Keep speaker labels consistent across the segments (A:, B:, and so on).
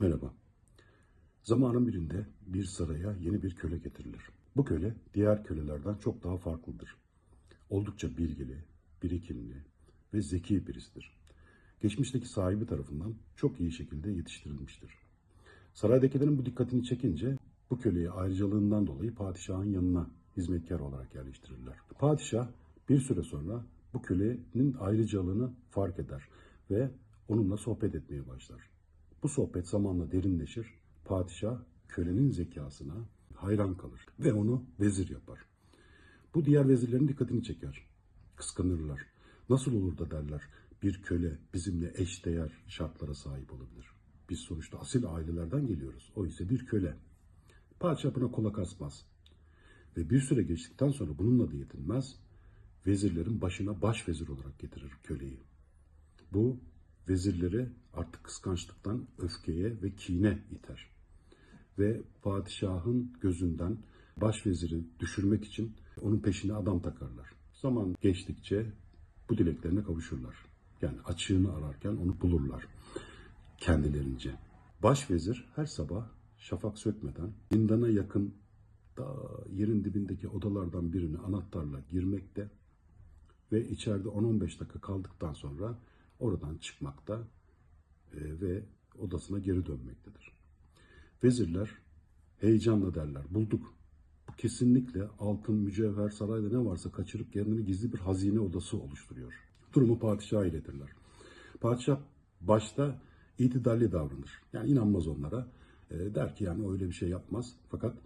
A: Merhaba. Zamanın birinde bir saraya yeni bir köle getirilir. Bu köle diğer kölelerden çok daha farklıdır. Oldukça bilgili, birikimli ve zeki birisidir. Geçmişteki sahibi tarafından çok iyi şekilde yetiştirilmiştir. Saraydakilerin bu dikkatini çekince bu köleyi ayrıcalığından dolayı padişahın yanına hizmetkar olarak yerleştirirler. Padişah bir süre sonra bu kölenin ayrıcalığını fark eder ve onunla sohbet etmeye başlar. Bu sohbet zamanla derinleşir. Padişah kölenin zekasına hayran kalır ve onu vezir yapar. Bu diğer vezirlerin dikkatini çeker. Kıskanırlar. Nasıl olur da derler bir köle bizimle eşdeğer şartlara sahip olabilir. Biz sonuçta asil ailelerden geliyoruz. O ise bir köle. Padişah buna kulak asmaz. Ve bir süre geçtikten sonra bununla da yetinmez. Vezirlerin başına baş vezir olarak getirir köleyi. Bu vezirleri artık kıskançlıktan öfkeye ve kine iter. Ve padişahın gözünden başveziri düşürmek için onun peşine adam takarlar. Zaman geçtikçe bu dileklerine kavuşurlar. Yani açığını ararken onu bulurlar kendilerince. Başvezir her sabah şafak sökmeden zindana yakın da yerin dibindeki odalardan birini anahtarla girmekte ve içeride 10-15 dakika kaldıktan sonra oradan çıkmakta e, ve odasına geri dönmektedir. Vezirler heyecanla derler. Bulduk. Bu kesinlikle altın, mücevher, sarayda ne varsa kaçırıp kendini gizli bir hazine odası oluşturuyor. Durumu padişaha iletirler. Padişah başta itidalli davranır. Yani inanmaz onlara. E, der ki yani öyle bir şey yapmaz. Fakat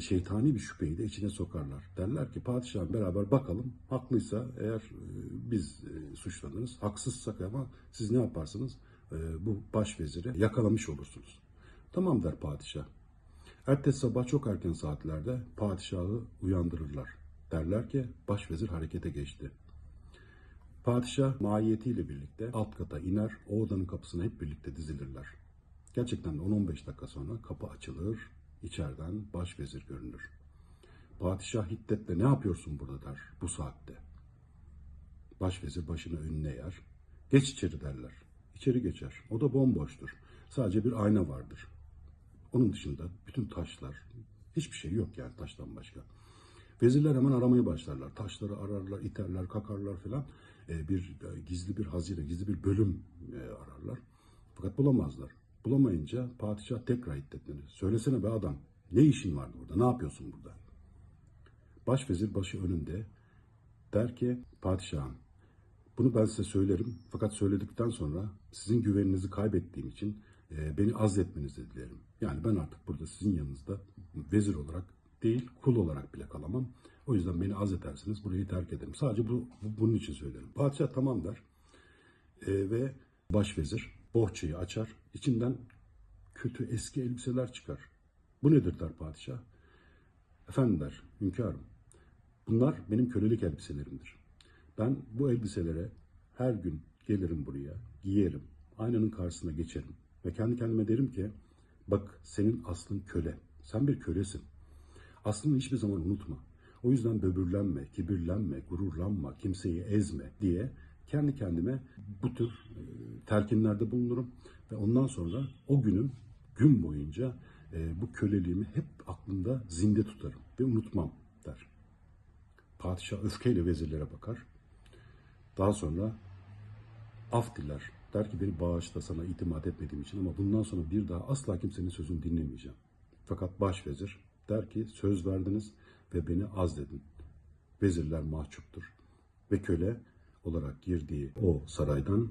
A: şeytani bir şüpheyi de içine sokarlar. Derler ki padişahın beraber bakalım. Haklıysa eğer e, biz e, suçlanırız. Haksızsak ama siz ne yaparsınız? E, bu başveziri yakalamış olursunuz. Tamam der padişah. Ertesi sabah çok erken saatlerde padişahı uyandırırlar. Derler ki başvezir harekete geçti. Padişah mahiyetiyle birlikte alt kata iner, o odanın kapısına hep birlikte dizilirler. Gerçekten de 10-15 dakika sonra kapı açılır, içeriden başvezir görünür. Padişah hiddetle ne yapıyorsun burada der bu saatte. Başvezir başını önüne yer. Geç içeri derler. İçeri geçer. O da bomboştur. Sadece bir ayna vardır. Onun dışında bütün taşlar, hiçbir şey yok yani taştan başka. Vezirler hemen aramaya başlarlar. Taşları ararlar, iterler, kakarlar falan. Ee, bir e, gizli bir hazine, gizli bir bölüm e, ararlar. Fakat bulamazlar. Bulamayınca padişah tekrar hiddetlenir. Söylesene be adam, ne işin vardı burada, ne yapıyorsun burada? Başvezir başı önünde der ki padişahım bunu ben size söylerim fakat söyledikten sonra sizin güveninizi kaybettiğim için e, beni azletmenizi dilerim. Yani ben artık burada sizin yanınızda vezir olarak değil kul olarak bile kalamam. O yüzden beni azledersiniz burayı terk ederim. Sadece bu, bu bunun için söylerim. Padişah tamam der E, ve başvezir bohçayı açar. İçinden kötü eski elbiseler çıkar. Bu nedir der padişah. Efendim der hünkârım. Bunlar benim kölelik elbiselerimdir. Ben bu elbiselere her gün gelirim buraya, giyerim, aynanın karşısına geçerim ve kendi kendime derim ki bak senin aslın köle, sen bir kölesin. Aslını hiçbir zaman unutma. O yüzden böbürlenme, kibirlenme, gururlanma, kimseyi ezme diye kendi kendime bu tür e, telkinlerde bulunurum ve ondan sonra o günün gün boyunca e, bu köleliğimi hep aklımda zinde tutarım ve unutmam der. Padişah öfkeyle vezirlere bakar. Daha sonra af diler. Der ki beni bağışla sana itimat etmediğim için ama bundan sonra bir daha asla kimsenin sözünü dinlemeyeceğim. Fakat başvezir der ki söz verdiniz ve beni azledin. Vezirler mahcuptur. Ve köle olarak girdiği o saraydan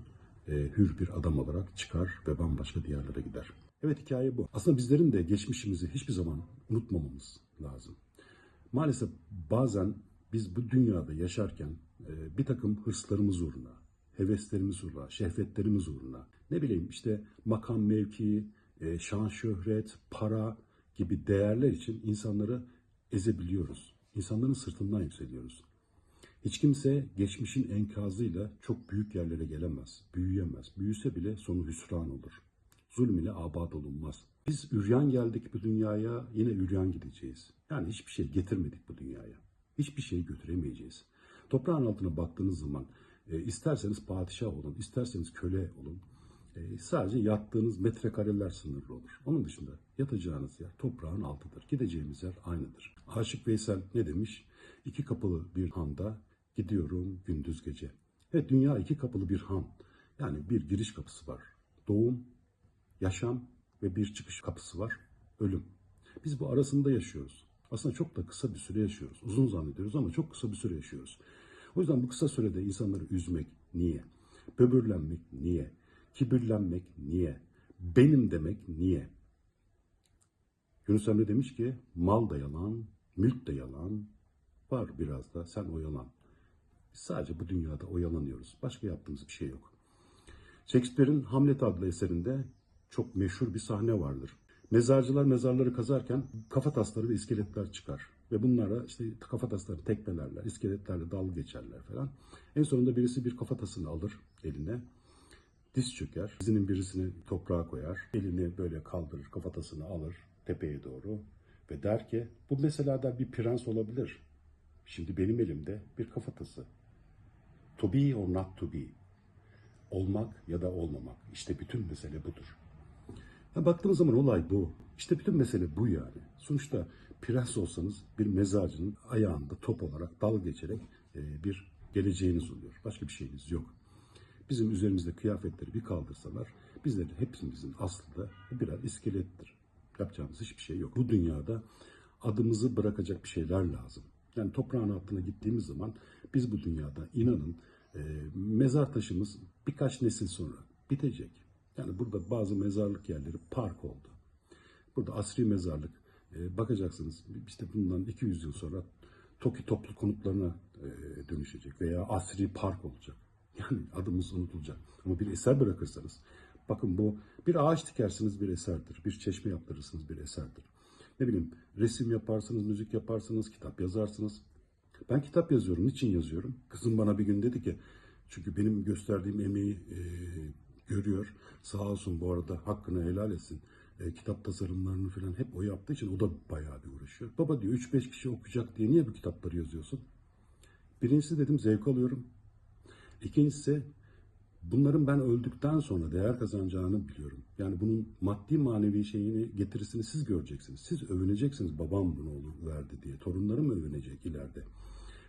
A: e, hür bir adam olarak çıkar ve bambaşka diyarlara gider. Evet hikaye bu. Aslında bizlerin de geçmişimizi hiçbir zaman unutmamamız lazım. Maalesef bazen biz bu dünyada yaşarken e, bir takım hırslarımız uğruna, heveslerimiz uğruna, şehvetlerimiz uğruna, ne bileyim işte makam mevki, e, şan şöhret, para gibi değerler için insanları ezebiliyoruz. İnsanların sırtından yükseliyoruz. Hiç kimse geçmişin enkazıyla çok büyük yerlere gelemez, büyüyemez. Büyüse bile sonu hüsran olur. Zulm ile abad olunmaz. Biz üryan geldik bu dünyaya, yine üryan gideceğiz. Yani hiçbir şey getirmedik bu dünyaya. Hiçbir şey götüremeyeceğiz. Toprağın altına baktığınız zaman e, isterseniz padişah olun, isterseniz köle olun. e, sadece yattığınız metrekareler sınırlı olur. Onun dışında yatacağınız yer toprağın altıdır. Gideceğimiz yer aynıdır. Aşık Veysel ne demiş? İki kapılı bir handa gidiyorum gündüz gece. Evet dünya iki kapılı bir han. Yani bir giriş kapısı var. Doğum, yaşam ve bir çıkış kapısı var. Ölüm. Biz bu arasında yaşıyoruz. Aslında çok da kısa bir süre yaşıyoruz. Uzun zannediyoruz ama çok kısa bir süre yaşıyoruz. O yüzden bu kısa sürede insanları üzmek niye? Böbürlenmek niye? Kibirlenmek niye? Benim demek niye? Yunus Emre demiş ki mal da yalan, mülk de yalan, var biraz da sen oyalan. Biz sadece bu dünyada oyalanıyoruz. Başka yaptığımız bir şey yok. Shakespeare'in Hamlet adlı eserinde çok meşhur bir sahne vardır. Mezarcılar mezarları kazarken kafatasları ve iskeletler çıkar. Ve bunlara işte kafatasları tekmelerler, iskeletlerle dalga geçerler falan. En sonunda birisi bir kafatasını alır eline, diz çöker, dizinin birisini toprağa koyar, elini böyle kaldırır, kafatasını alır tepeye doğru ve der ki bu mesela der bir prens olabilir. Şimdi benim elimde bir kafatası. To be or not to be. Olmak ya da olmamak. İşte bütün mesele budur. Ya baktığımız zaman olay bu. İşte bütün mesele bu yani. Sonuçta prens olsanız bir mezarcının ayağında top olarak dal geçerek e, bir geleceğiniz oluyor. Başka bir şeyiniz yok. Bizim üzerimizde kıyafetleri bir kaldırsalar bizlerin hepimizin aslında birer iskelettir. Yapacağımız hiçbir şey yok. Bu dünyada adımızı bırakacak bir şeyler lazım. Yani toprağın altına gittiğimiz zaman biz bu dünyada inanın e, mezar taşımız birkaç nesil sonra bitecek. Yani burada bazı mezarlık yerleri park oldu. Burada asri mezarlık e, bakacaksınız işte bundan 200 yıl sonra TOKİ toplu konutlarına e, dönüşecek veya asri park olacak. Yani adımız unutulacak. Ama bir eser bırakırsanız bakın bu bir ağaç dikersiniz bir eserdir. Bir çeşme yaptırırsınız bir eserdir. Ne bileyim resim yaparsınız, müzik yaparsınız, kitap yazarsınız. Ben kitap yazıyorum. Niçin yazıyorum? Kızım bana bir gün dedi ki çünkü benim gösterdiğim emeği e, görüyor. Sağ olsun bu arada hakkını helal etsin. E, kitap tasarımlarını falan hep o yaptığı için o da bayağı bir uğraşıyor. Baba diyor 3-5 kişi okuyacak diye niye bu kitapları yazıyorsun? Birincisi dedim zevk alıyorum. İkincisi bunların ben öldükten sonra değer kazanacağını biliyorum. Yani bunun maddi manevi şeyini getirisini siz göreceksiniz. Siz övüneceksiniz babam bunu olur verdi diye. Torunlarım övünecek ileride.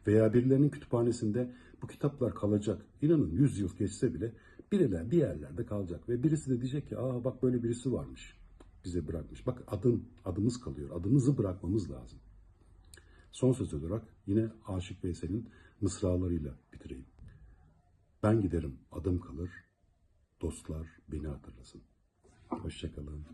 A: Veya birilerinin kütüphanesinde bu kitaplar kalacak. İnanın 100 yıl geçse bile biriler bir yerlerde kalacak. Ve birisi de diyecek ki aa bak böyle birisi varmış. Bize bırakmış. Bak adım, adımız kalıyor. Adımızı bırakmamız lazım. Son söz olarak yine Aşık Veysel'in mısralarıyla bitireyim. Ben giderim, adım kalır, dostlar beni hatırlasın. Hoşçakalın.